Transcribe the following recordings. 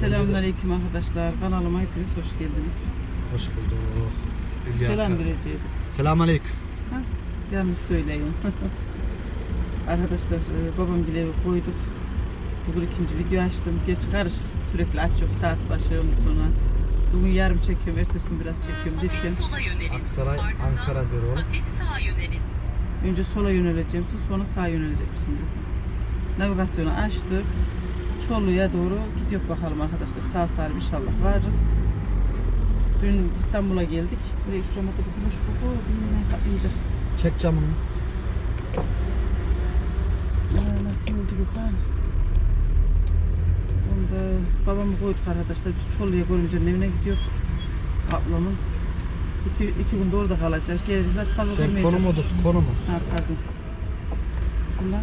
Selamünaleyküm arkadaşlar. Kanalıma hepiniz hoş geldiniz. Hoş bulduk. Hülya Selam Akar. vereceğim. Selam aleyküm. Ha, yanlış söyleyeyim. arkadaşlar e, babam bile koyduk. Bugün ikinci video açtım. Geç karışık. Sürekli açıyorum saat başı ondan sonra. Bugün yarım çekiyorum, ertesi gün biraz çekiyorum Hafif sola yönelin. Aksaray, Ardından Ankara diyor oğlum. Hafif sağa yönelin. önce sola yöneleceğim, sonra sağa yöneleceksin. dedi. Navigasyonu açtık. Çorlu'ya doğru gidiyor bakalım arkadaşlar. Sağ salim inşallah varır. Dün İstanbul'a geldik. Buraya şurama da bir güneş koku. Bilmem kapayacak. Çek camını. Aa, nasıl oldu Gökhan? Onda babamı koyduk arkadaşlar. Biz Çorlu'ya görümcenin evine gidiyoruz. Ablamın. İki, iki gün de orada kalacağız. Geleceğiz. Zaten fazla Sen konumu tut, konumu. Ha pardon. Bunlar.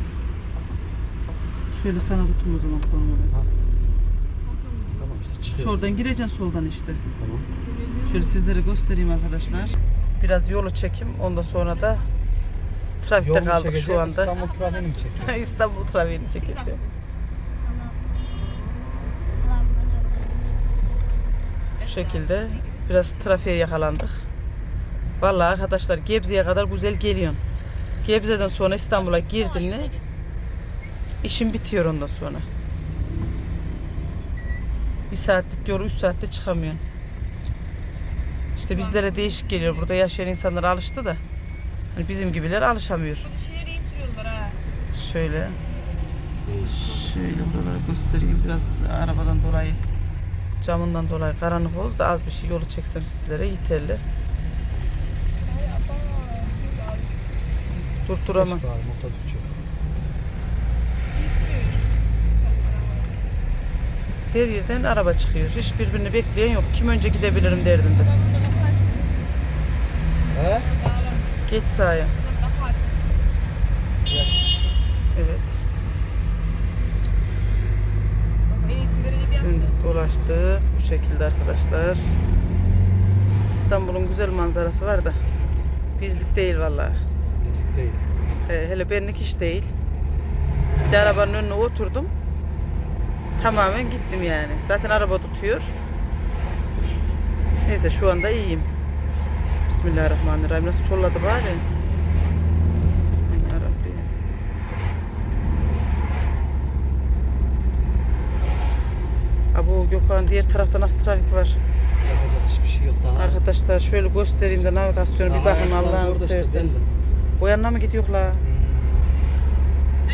Şöyle sana tutayım o zaman konumu. Ha. Tamam işte çıkıyor. Şuradan gireceksin soldan işte. Tamam. Şöyle sizlere göstereyim arkadaşlar. Biraz yolu çekim. Ondan sonra da trafikte Yolunu kaldık çekecek, şu anda. İstanbul trafiğini mi çekiyor? İstanbul trafiğini çekeceğim. Bu şekilde biraz trafiğe yakalandık. Vallahi arkadaşlar Gebze'ye kadar güzel geliyorsun. Gebze'den sonra İstanbul'a girdin mi işin bitiyor ondan sonra. Bir saatlik yolu üç saatte çıkamıyorsun. İşte bizlere değişik geliyor. Burada yaşayan insanlar alıştı da. Hani bizim gibiler alışamıyor. Bu dişileri iyi sürüyorlar ha. Şöyle. Şöyle buraları göstereyim biraz arabadan dolayı. Camından dolayı karanlık oldu da az bir şey yolu çeksem sizlere yeterli. Durduramam. Motor düşüyor. Her yerden araba çıkıyor. Hiç birbirini bekleyen yok. Kim önce gidebilirim derdinde. He? Geç. Geç. Evet. Döndük dolaştık. Bu şekilde arkadaşlar. İstanbul'un güzel manzarası var da. Bizlik değil vallahi. Bizlik değil. Ee, hele benlik hiç değil. Bir de arabanın önüne oturdum. Tamamen gittim yani. Zaten araba tutuyor. Neyse şu anda iyiyim. Bismillahirrahmanirrahim. Nasıl solladı bari? Abu Gökhan diğer tarafta nasıl trafik var? Yapacak hiçbir şey yok daha. Arkadaşlar şöyle göstereyim de navigasyonu bir bakın Allah'ını seversen. O yanına mı gidiyor la? Hmm.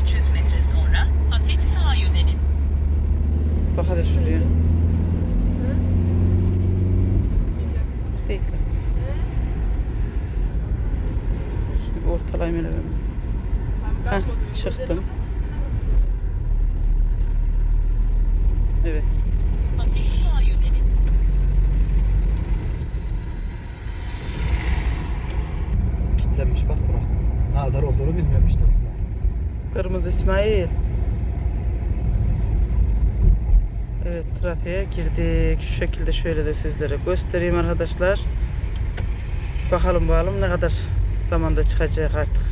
300 metre sonra hafif sağa yönelin. Bak hadi şuraya. Ortalayayım hele ben. Ben Heh, çıktım. Evet. Kilitlenmiş bak bura. Ne kadar olduğunu bilmiyorum işte İsmail. Kırmızı İsmail. Evet trafiğe girdik. Şu şekilde şöyle de sizlere göstereyim arkadaşlar. Bakalım bakalım ne kadar zamanda çıkacak artık.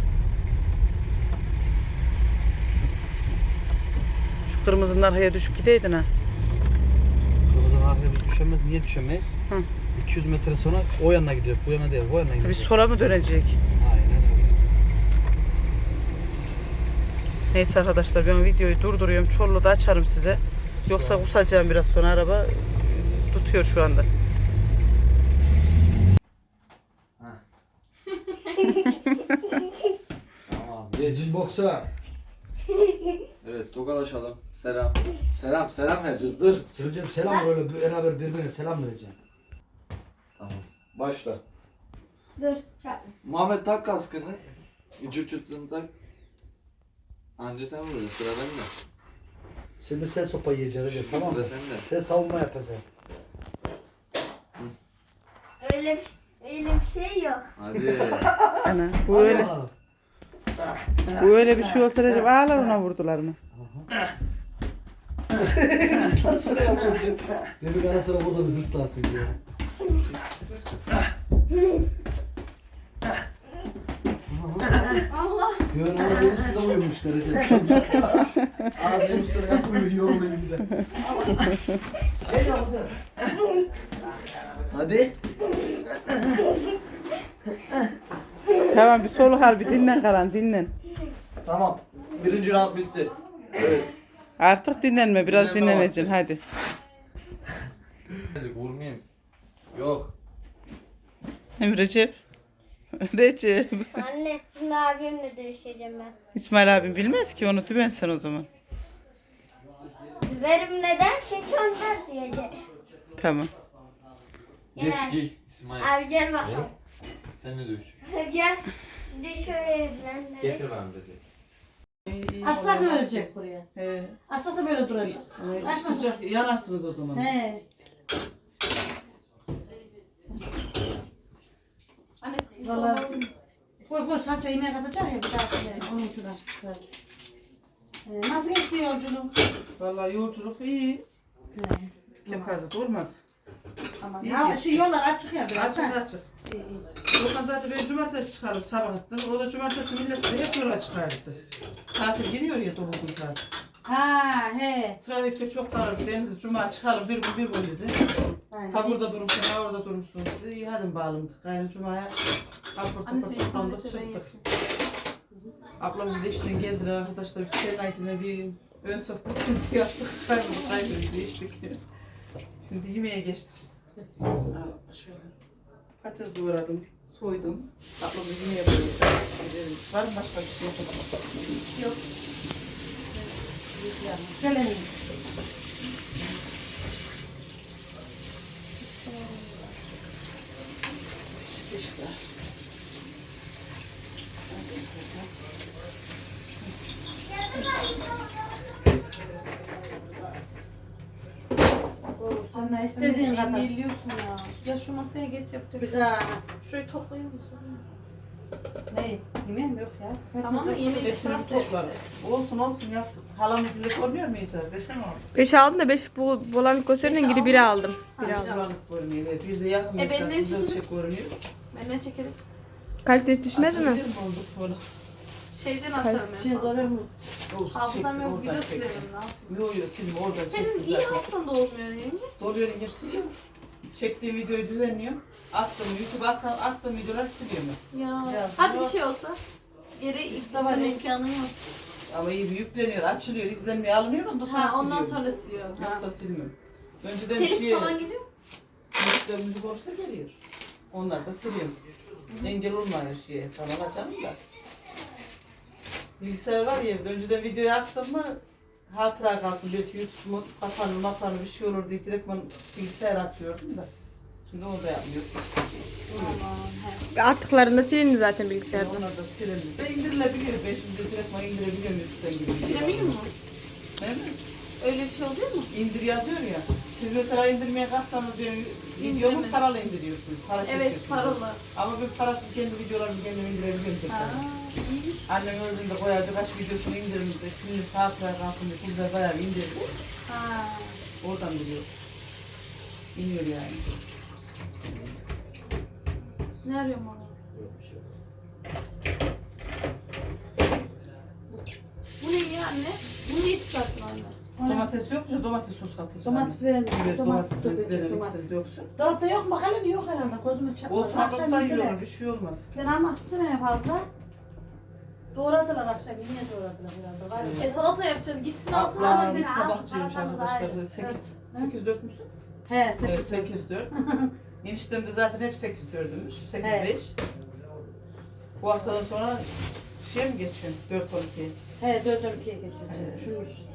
Şu kırmızının arkaya düşüp gideydin ha. Kırmızının arkaya biz düşemez. Niye düşemeyiz? Hı. 200 metre sonra o yana gidiyor. Bu yana değil. Bu yana gidiyor. Biz sola mı dönecek? Aynen öyle. Neyse arkadaşlar ben videoyu durduruyorum. Çorlu da açarım size. Yoksa kusacağım biraz sonra araba e, tutuyor şu anda. Tamam. Bizim boksör. Evet tokalaşalım. Selam. Selam selam vereceğiz. Dur. Söyleyeceğim selam böyle beraber birbirine selam vereceğim. Tamam. Başla. Dur. şarkı. Muhammed tak kaskını. Cırt cırtını tak. Anca sen vuracaksın. Sıra bende. Şimdi sen sopa yiyeceksin Recep tamam mı? Sıra sende. Sen savunma yapacaksın. Öyle bir, öyle bir şey yok. Hadi. Ana bu öyle bakalım. bu öyle bir şey olsa Recep ağlar ona vurdular mı? Demek ara sıra buradan hırslansın diye. Allah. Görün ağzının üstüne uyumuşlar Recep. Ağzının üstüne yapmıyor yoruluyum bir de. Oğlum Hadi. Tamam bir soluk al bir dinlen kalan dinlen. Tamam. Birinci round bitti. Evet. Artık dinlenme biraz Dinlenme dinleneceksin hadi. Hadi vurmayayım. Yok. Hem Recep. Anne, şimdi abimle dövüşeceğim ben. İsmail abim bilmez ki onu dümen sen o zaman. Verim neden? Çünkü onlar diyecek. Tamam. Geç Gel. giy İsmail. Abi gel bakalım. Sen ne dövüş? gel. Bir de şöyle ben Getir ben dedi. Aslak ölecek buraya. He. Aslak da böyle duracak. Açma. Sıcak yanarsınız o zaman. He. Vallahi. Koy koy salça yemeğe katacak ya bir daha. Onun için açtık. Ee, nasıl geçti yolculuk? Vallahi yolculuk iyi. He. Kepazı durmadı. Aman. İyi Ya geçti. şu yollar açık ya biraz. Açık ha. açık. İyi, iyi. Volkan zaten ben cumartesi çıkarım sabah attım. O da cumartesi millet de hep yola çıkardı. Tatil geliyor ya dolu gün tatil. Ha he. Trafikte çok daraldı. Deniz cuma çıkalım bir gün bir gün dedi. Aynen. Ha burada durursun ha orada durursun dedi. İyi hadi bağlımdık. Gayrı cumaya apır Anne topur sen İsmail'e ben çıktık. yapayım. Ablam bir de işten geldiler arkadaşlar. Biz Serenay'la bir ön sohbetimizi yaptık. Çayımızı kaybettik içtik. Şimdi yemeğe geçtik. Al, Şöyle. Patates doğradım. Soydum. Ablam yemeğe koyacak. Gidelim. Var mı başka bir şey? Yok. Gelelim. İşte. Sonra istediğin kadar. Engelliyorsun ya. Ya şu masaya geç yapacak. Bir daha. Şurayı toplayır mısın? Ne? Yemeğim yok ya. Tamam mı? Yemeği Hepsini toplarım. Olsun olsun yap. Halam bir görmüyor muyuz? Beşe mi oldu? 5 aldım da 5 bu bolanlık gösterinin gidi biri aldım. Biri aldım. Bulanık görünüyor. Bir de yakın E, mesela benden güzel çekin. şey görünüyor. Benden çekelim. Kalite düşmez mi? Atabilir Ondan sonra. Şeyden atarım Şimdi ya. doğru mu? Olsun, Hafızam çeksin, yok. oradan Video çeksin. silerim ne yapayım. Yok yok silme oradan Senin çeksin iyi zaten. hafızan da olmuyor yenge. Doluyorum hep siliyorum. Çektiğim videoyu düzenliyorum. Attım YouTube'a attım, attığım videolar siliyorum. Ya. Ya, Hadi bir şey olsa. Geri ya. imkanın yok. Ama iyi bir yükleniyor, açılıyor, izlenmeye alınıyor ondan sonra Ha, ondan siliyorum. sonra siliyor. Ha. Yoksa silmiyorum. Önceden Telif şey, falan geliyor mu? müzikler müzik olursa geliyor. Onlar da siliyorum. Engel olmuyor şeye falan açalım da. Bilgisayar var ya evde. Önceden videoyu attım mı hatıra kalsın. Belki YouTube mu kapanır mapanır bir şey olur diye direkt ben bilgisayar atıyordum da. Şimdi onu da yapmıyorum. Aman he. Attıklarında silindi zaten bilgisayarda. Onlar da silelim. Ben indirilebiliyor. Ben şimdi direkt ben indirebiliyorum YouTube'dan gibi. Bilemiyor mu? Ne mi? Öyle bir şey oluyor mu? İndir yazıyor ya. Siz mesela indirmeye kalksanız videomu İndirme. paralı indiriyorsunuz. Para Evet çekiyorsunuz. paralı. Ama ben parasız kendi videolarımı kendim indirebiliyorum. Ha. Annem öldüğünde koyar birkaç videosunu indirir de şimdi saatler diye güzel bayağı indirdi. Ha. Oradan biliyor. İniyor yani. Ne arıyorum onu? Bu ne ya anne? Bunu niye çıkarttın anne? Domates yok mu? Domates sos katacağım. Domates biber, Biber, domates biber domates. döksün. Dolapta yok mu? Bakalım yok herhalde. Gözüme çarpmadı. Olsun Akşam yiyorlar bir şey olmaz. Ben almak istemiyorum fazla. Doğradılar akşam. Yine doğradılar herhalde. Var ya. E salata yapacağız. Gitsin alsın ama Ablam sabahçıymış Salatamız arkadaşlar. ayrı. 8, Evet. 8 4 müsün? He, sekiz. 8 4. Eniştem de zaten hep 8 4'ümüş. 8 Evet. 5. Bu haftadan sonra şey mi geçiyor? 4 12. He, dört ikiye geçeceğim. Şunun üstüne.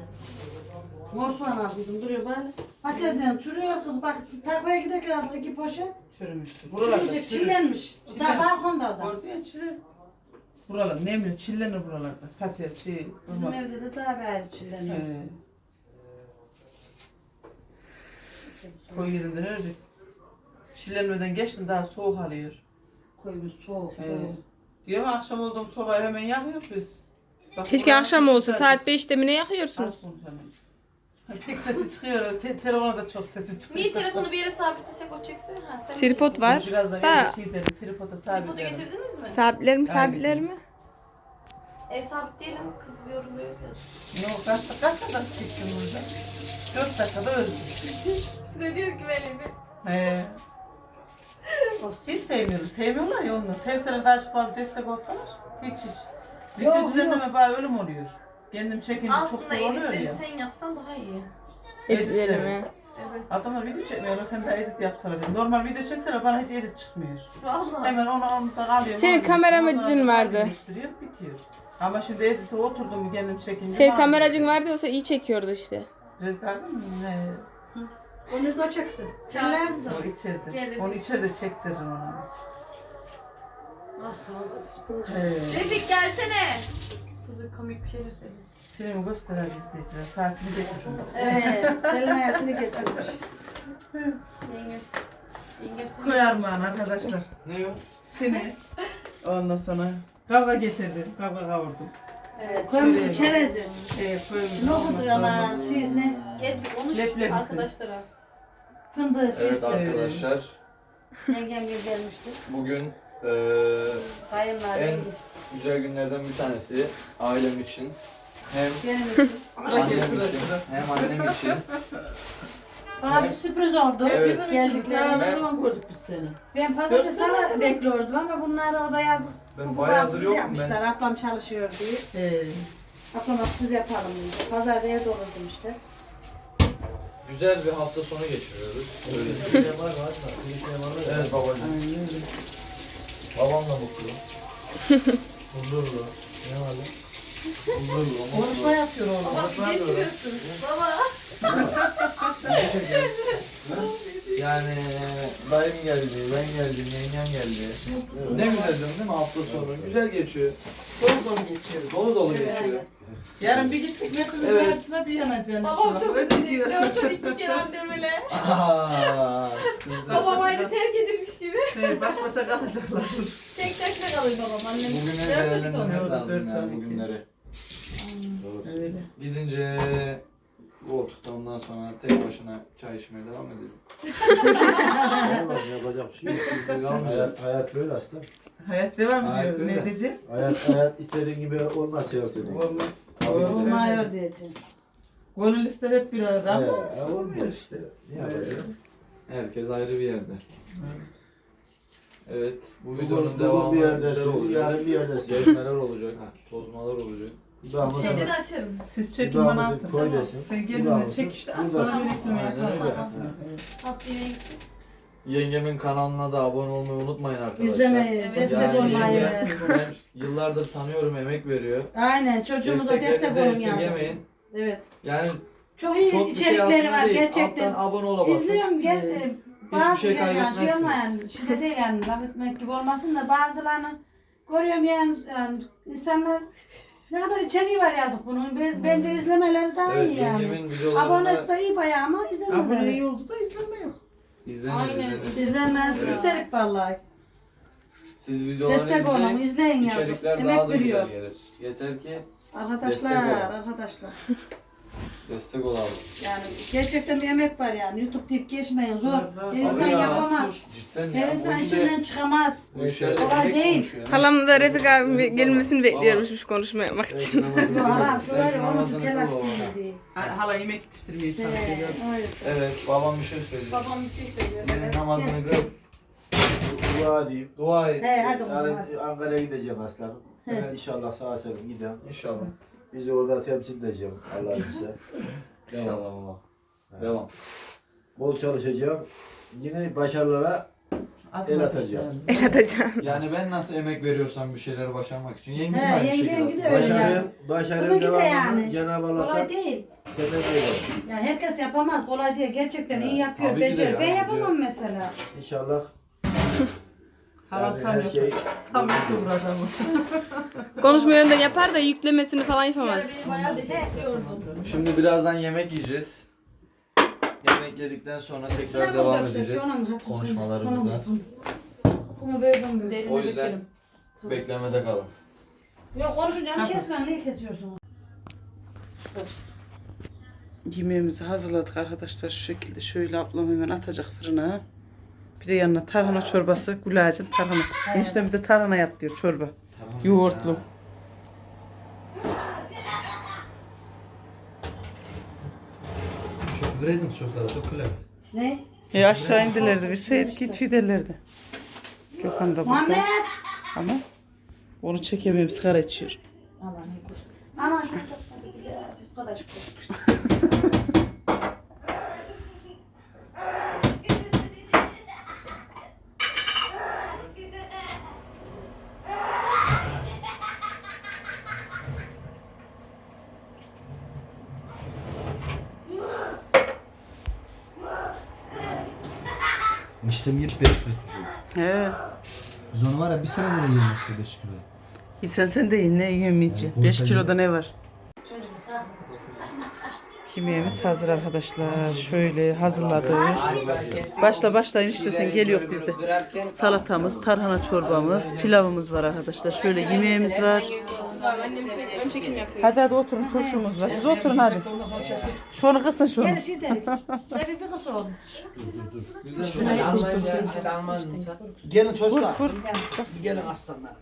Mor soğan aldıydım. Duruyor böyle. Hadi diyorum. Çürüyor kız. Bak takoya giderken aldık iki poşet. Çürümüştü. Buralarda Çürüyecek. çürür. Çillenmiş. Daha Çillen. balkonda o da. Gördün ya çürür. Buralar nemli, çillenir buralarda. Patates, şey, Bizim ırmak. evde de daha bir ayrı çilleniyor. Ee, koy yerinde ne olacak? Çillenmeden geçtin daha soğuk alıyor. Koymuş soğuk Ee, soğuk. diyor ama akşam olduğum sobayı hemen yakıyoruz biz. Bak, Keşke buralar akşam olsa güzel. saat 5'te mi ne yakıyorsunuz? Olsun canım. Pek sesi çıkıyor. Te telefona da çok sesi çıkıyor. Niye telefonu bir yere sabitlesek o çekse? Ha, sen Tripod var. Birazdan Da öyle şey derim. Tripoda Tripodu sabitlerim. getirdiniz mi? sabitler mi sabitler mi? E sabitleyelim. Kız yoruluyor biraz. Ne o? Kaç kaç kadar çektin burada? 4 dakikada öldü. Ne diyor ki böyle bir? He. Hiç sevmiyoruz. Sevmiyorlar ya ondan. Sevseler karşı bana bir destek olsalar hiç hiç. Video Yok, düzenleme bana ölüm oluyor. Kendim çekince çok Aslında zor oluyor editleri ya. sen yapsan daha iyi. Editlerim he. Evet. Adamlar video çekmiyorlar sen de edit yapsalar. diyor. Normal video çekseler bana hiç edit çıkmıyor. Vallahi. Hemen onu ondan alıyorum. Senin alıyorum, kameramacın ondan vardı. birleştiriyor, Bitiyor. Ama şimdi edite oturdum mu kendim çekince. Senin kameracın vardı olsa iyi çekiyordu işte. Relik abi mi? Ne? Onu da çeksin. Çağırsın O içeride. Gel. Onu içeride çektiririm ona. Nasıl oldu? He. Refik gelsene. Dur komik bir şeyler söyle. Sinemi gösterer izleyiciler. Sahasını getiririm. Evet. Selin ayasını getirmiş. Yengem. Yengem seni. Koyar mı arkadaşlar? Ne o? Seni. Ondan sonra kavga getirdim. Kavga kavurdum. Evet. Koymuş Şöyle. çerezi. Evet koymuş. Ne oldu ama şey ne? Bir konuş Leblebisi. arkadaşlara. Fındığı şey. Evet arkadaşlar. Yengem gibi gelmişti. Bugün eee Kayınlar. En- güzel günlerden bir tanesi ailem için. Hem Benim için. annem için hem annem için. Bana bir sürpriz oldu. Evet. Geldikleri. Ya ne zaman gördük biz seni? Ben pazartesi sana bekliyordum ama bunlar o da yazık. Ben Bu bayağıdır yokum yapmışlar. ben. Ablam çalışıyor diye. Ee, Ablam kız yapalım diye. Pazarda evde olurdum işte. Güzel bir hafta sonu geçiriyoruz. Öyle. evet babacığım. aynen öyle. Babam da mutlu. Huzurlu. Ne var lan? Huzurlu. Konuşma yapıyor oğlum. Baba geçiriyorsun. Baba. Yani dayım geldi, ben geldim, yengem geldi. Ne güzel değil mi hafta sonu? Güzel geçiyor. Dolu dolu geçiyor. Dolu dolu geçiyor. Yarın bir gittik ne kızın Evet. karşısına bir yanacaksın. Babam çok Öyle üzüldü. diyor. Dört on iki kere. Aaa, sıkıntı. Babam aynı terk edilmiş gibi. Baş başa kalacaklar. Tek başına kalıyor babam annem. Bugünleri Dört on iki değerlendirmek oldu. lazım Dört yani bugünleri. Öyle. Gidince koltukta ondan sonra tek başına çay içmeye devam edelim. Vallahi yapacak bir şey yok. Bizde kalmayacağız. Hayat, hayat böyle aslan. Hayat devam Hayat ediyor. Ne öyle. diyeceğim? Hayat, hayat istediğin gibi olmaz ya senin. Olmaz. Olmuyor diyeceğim. Gönül ister hep bir arada ama He, olmuyor olmuyor işte. Ne yapacaksın? Herkes ayrı bir yerde. Evet, bu videonun bugün devamı bir güzel yerdesin, olacak. yarın bir yerdesin. Gezmeler olacak, tozmalar olacak. Dudağımızın, Şeyleri açarım. Siz çekin bana atın. koydesin. Sen kendine Dudağımızın çek işte. burada- bana bir ekleme Aynen yaparım öyle. gittik. Yengemin kanalına da abone olmayı unutmayın arkadaşlar. İzlemeyi, Evet. destek olmayı. yenge- ben yıllardır tanıyorum, emek veriyor. Aynen çocuğumuza destek Desteklerinizi olun yani. esirgemeyin. Evet. Yani Çok iyi çok bir şey içerikleri aslında var değil. gerçekten. Alttan abone olamazsın. İzliyorum gel. Evet. Bazı şey şey kaybetmezsiniz. ama yani, şey değil yani laf etmek gibi olmasın da bazılarını görüyorum yani, yani insanlar ne kadar içeriği var yazık bunun. Ben- Bence izlemeleri daha Evet, iyi yani. yengemin videolarında Abonesi de iyi bayağı ama Abone izlemeleri. iyi oldu da izlenme yok. izlenir, Aynen. izlenir. İzlenmesi Evet. isterik vallahi. Siz videoları Destek olun, izleyin. yazık. İçerikler Emek daha da veriyor. güzel gelir. Yeter ki Arkadaşlar, Destek olun. arkadaşlar. destek olalım. Yani gerçekten bir emek var yani. YouTube deyip geçmeyin zor. Her insan yapamaz. Cidden Her ya. insan bu işte- içinden çıkamaz. Bu işler Kolay emek değil. konuşuyor. Halam da Refik abi gelmesini Baba. bekliyormuşmuş konuşma yapmak için. Evet, Yok hala Sen şöyle şu onun namazını için kıl telaş. Ha- Hala yemek yetiştirmeye çalışıyor. Evet, babam bir şey söyleyecek. Babam bir şey söylüyor. Evet. namazını kıl. Dua diyeyim. Dua et. He hadi oğlum hadi. Yarın Ankara'ya gideceğim aslanım. Evet. İnşallah sağ salim gidem. İnşallah. Bizi orada temsil edeceğim Allah'ın izniyle. İnşallah baba. Devam. Bol çalışacağım. Yine başarılara el atacağım. El atacağım. Yani ben nasıl emek veriyorsam bir şeyleri başarmak için yengem He, de aynı yengenki şekilde de öyle aslında. yani. Başarım, başarım Bununki de devamını yani. Cenab-ı Kolay Allah'tan değil. temenni ederim. Yani herkes yapamaz. Kolay değil. Gerçekten iyi yapıyor. Tabii ki de Becer. ya, Ben diyor. yapamam mesela. İnşallah Hala yani tam her yok. şey Tam YouTuber adamı. Konuşma yönden yapar da yüklemesini falan yapamaz. Yani beni bayağı destekliyordun. Şimdi birazdan yemek yiyeceğiz. Yemek yedikten sonra tekrar devam mı edeceğiz mı? konuşmalarımıza. Mı? Bunu böyle. Derine O yüzden dökelim. beklemede kalın. Yok konuşacağım kesme. Niye kesiyorsun? Yemeğimizi hazırladık arkadaşlar şu şekilde. Şöyle ablam hemen atacak fırına. Bir de yanına tarhana çorbası, gülacın tarhana. Eniştem bir de tarhana yap diyor çorba. Tamam. Yoğurtlu. Çok Küfür edin çocuklara dökülerdi. Ne? E aşağı indilerdi bir seyir ki çiğ derlerdi. Gökhan da burada. Ama onu çekemeyim sigara içiyor. Aman iyi ya. Biz bu kadar şükür. İşte 25 kilo sucuğu. He. Biz onu var ya bir senede de yiyemeyiz bu 5 kilo. İyi sen de yiyin ne yemeyeceğim. Yani 5 konser kiloda ne var? Yemeğimiz hazır arkadaşlar. Şöyle hazırladık. Başla başlayın işte sen geliyor bizde. Salatamız, tarhana çorbamız, pilavımız var arkadaşlar. Şöyle yemeğimiz var. Annem şöyle ön çekim yapıyor. Hadi hadi oturun turşumuz var. Siz oturun hadi. Şunu kısın şunu. Gel şey derim. Refi bir kız olmuş. Gelin çocuklar. Vur. Gelin aslanlar.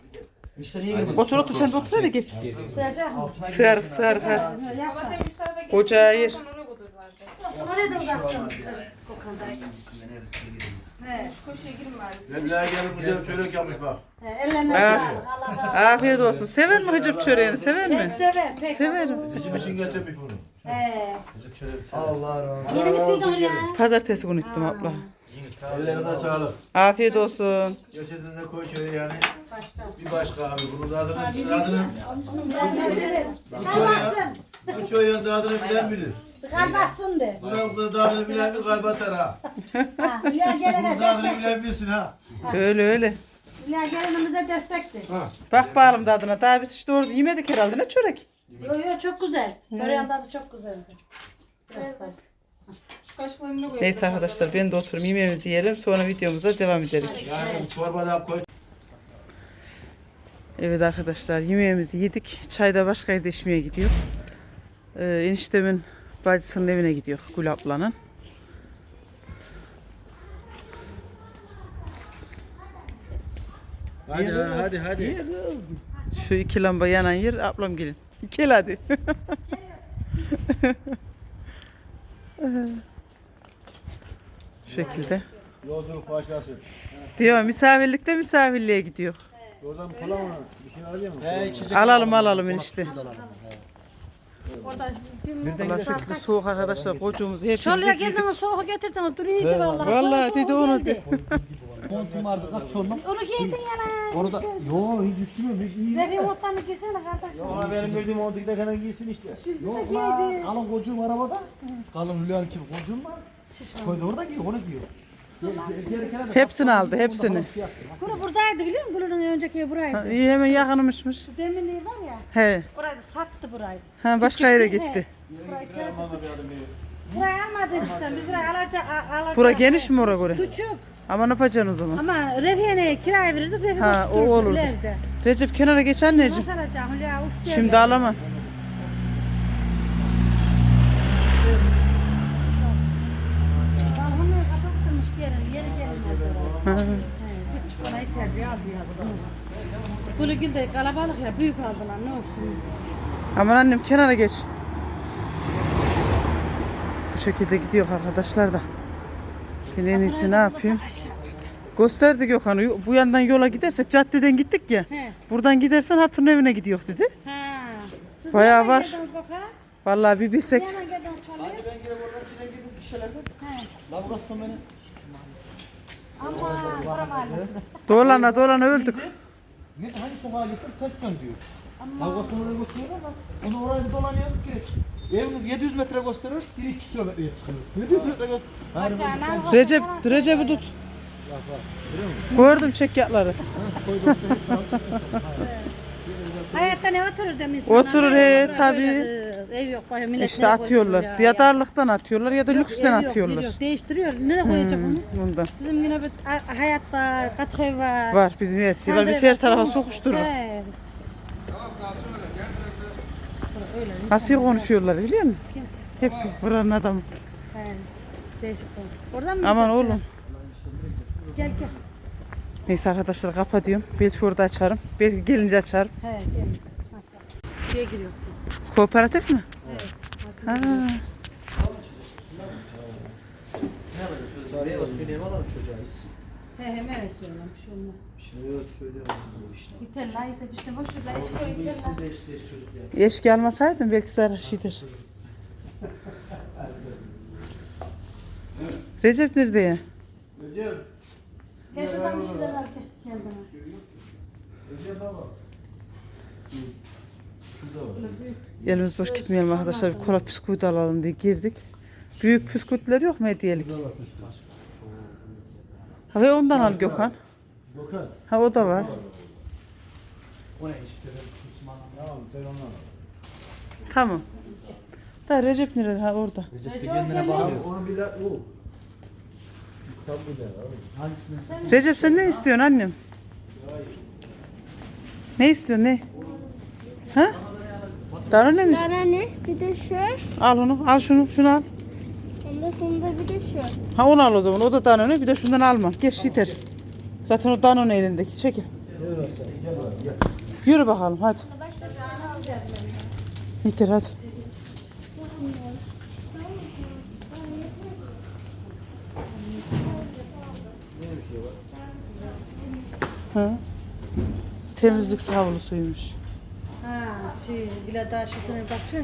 İşte niye gelin? Otur otur sen de otur hadi geç. Sığacak mı? Sığar sığar. Ocağı ayır. Oraya da uzatsın. He. Ben daha gelip buraya çörek yapmış bak. He, Ellerine sağlık. Allah razı olsun. Afiyet olsun. Sever mi hıcıp çöreğini? Sever Pek mi? sever. Pek. Severim. Bizim için getirmiş bunu. He. Allah razı Yeni bittiydi ya. Pazartesi günü gittim abla. Ellerine sağlık. Afiyet olsun. Gerçekten de koy şöyle yani. Başka. Bir başka abi. Bunun adını, adını, Biraz Kalmazsın. çöreğin, bu çöreğin adını bilen bilir. Kalmazsın de. Buna bunun adını bilen bir kalp atar ha. Ha, gelene Bunun adını destek. bilen bilsin ha. Öyle öyle. İlla gelenimize destekti. Bak bağırım tadına. Daha biz işte orada yemedik herhalde. Ne çörek? Yo yo çok güzel. Böreğin tadı çok güzeldi. Biraz da. Şu kaşıklarını koyalım. Neyse arkadaşlar ben de oturup yemeğimizi yiyelim. Sonra videomuza devam ederiz. Yani çorbadan koy. Evet arkadaşlar yemeğimizi yedik. Çay da başka yerde içmeye gidiyor. Ee, eniştemin bacısının evine gidiyor Gül ablanın. Hadi hadi hadi. Şu iki lamba yanan yer ablam gelin. Gel hadi. Şu şekilde. Yolculuk başlasın. Diyor misafirlikte misafirliğe gidiyor. Oradan kola mı? Bir şey alıyor musun? He içecek. Alalım alalım enişte. Orada Allah şekilde soğuk arkadaşlar kocuğumuzu hepimiz Şuraya yedik. geldiniz soğuk getirdiniz. Dur iyiydi vallahi. Vallahi dedi onu iyiydi. Montum vardı kaç çorba. Onu giydin yana. Orada yo hiç üşümüyor. iyi. Refi montlarını giysene kardeşim. Ona benim verdiğim oldu giderken giysin işte. Yok lan. Alın kocuğum arabada. Kalın Hülyan gibi kocuğum var. Koydu orada giyiyor onu giyiyor. Hepsini aldı hepsini. Bunu buradaydı biliyor musun? Bunun önceki ev buraydı. Ha, İyi hemen yakınmışmış. Şu demirliği var ya. He. Burayı sattı burayı. Ha başka yere gitti. Burayı kiradı. Burayı almadın işte. Biz burayı alacak. alacak. Bura geniş mi ora göre? Küçük. Ama ne yapacaksın o zaman? Ama Refiye'ne kiraya verirdik. Refi Ha, o olurdu. Recep kenara geç anneciğim. Nasıl alacağım? Hülya. Şimdi alamam. Bana ihtiyacı aldı ya. Gülügül de kalabalık ya. Büyük aldılar. Ne olsun. Aman annem kenara geç. Bu şekilde gidiyor arkadaşlar da. Ben en iyisi ne yapayım? Gösterdi Gökhan'ı. Bu yandan yola gidersek caddeden gittik ya. He. Buradan gidersen hatun evine gidiyor dedi. Ha. Siz Bayağı var. Vallahi bir bilsek. Hacı ben gelip oradan içine girdim bir şeyler ver. He. La burası beni. Aman. Bura mahallesi. Dolana dolana öldük. Ne hangi sokağa gitsin ters dön diyor. Oraya götürüyor ama onu oraya dolanıyor direkt. Eviniz 700 metre gösterir, 1-2 kilometreye çıkıyor. 700 metre gösterir. Hayır, Canım, Recep, Recep'i tut. Gördüm çekyatları. Hayatta ne oturur demiş. Oturur, he, tabii. Ev yok. Ev millet İşte nereye atıyorlar. ya? Ya darlıktan atıyorlar ya da Yok, lüksten ev yok, atıyorlar. yok. Değiştiriyor. Nereye koyacak onu? Hmm, bundan. Bizim yine bir a- hayat var, kat ev var. Var bizim her şey var. Biz her tarafa sokuştururuz. He. Öyle. Nasıl konuşuyorlar biliyor musun? Kim? Hep buranın adamı. He. Değişik konuş. Oradan mı? Aman oğlum. Gel gel. Neyse arkadaşlar kapatıyorum. Belki orada açarım. Belki gelince açarım. He gel. Şuraya giriyor. Kooperatif mi? Evet. Ha. Meyve suyu alalım çocuğa. He he evet söyleyeyim bir şey olmaz. Evet söyleyemezsin bu işte. Yeter la yeter işte boş ver la işte la. Eşki almasaydın belki zarar şeydir. Recep nerede ya? Recep. Gel şuradan bir şeyler al gel. Gel bana. Recep baba. Elimiz boş gitmeyelim arkadaşlar. Bir kola bisküvi de alalım diye girdik. Büyük püskürtler yok mu hediyelik? Ha ve ondan al Gökhan. Gökhan. Ha o da var. O ne işte böyle susman. Tamam sen ondan al. Tamam. Da Recep nerede? Ha orada. Recep de kendine onu bir. O. Abi. Hangisini? Recep sen ne istiyorsun annem? Ne istiyorsun ne? Ha? Daha ne mi? Bana ne? Bir de şu. Al onu, al şunu, şunu al. Ondan sonra bir de şu. Ha onu al o zaman, o da Danone, bir de şundan alma. Geç yeter. Zaten o Danone elindeki, çekil. Yürü bakalım hadi. Yeter hadi. Ha? Temizlik havlusuymuş. Ha şey bile daha şişine basıyorsun